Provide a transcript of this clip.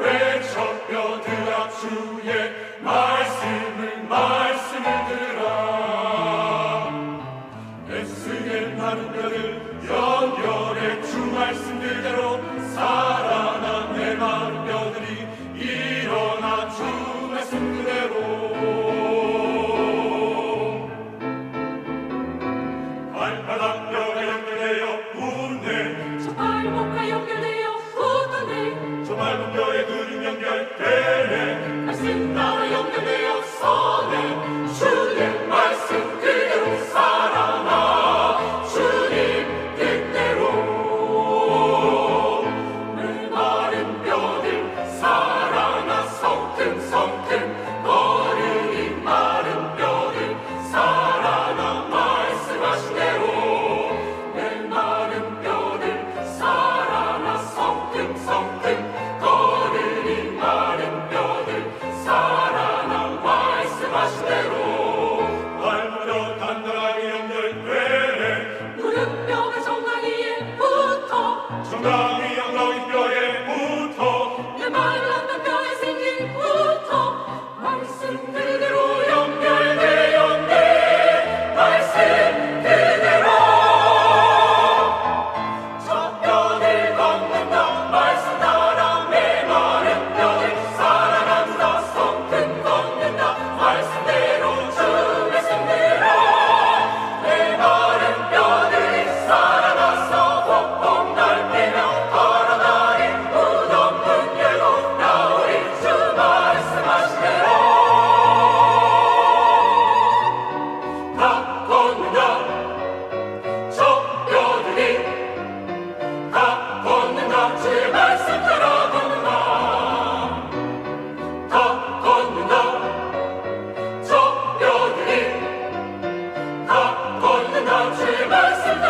외쳐뼈들아 주의 말씀을 말씀을 들으라 애쓰게 나는 너의 두는 연결되네 가슴 나와 연결되어 Boże,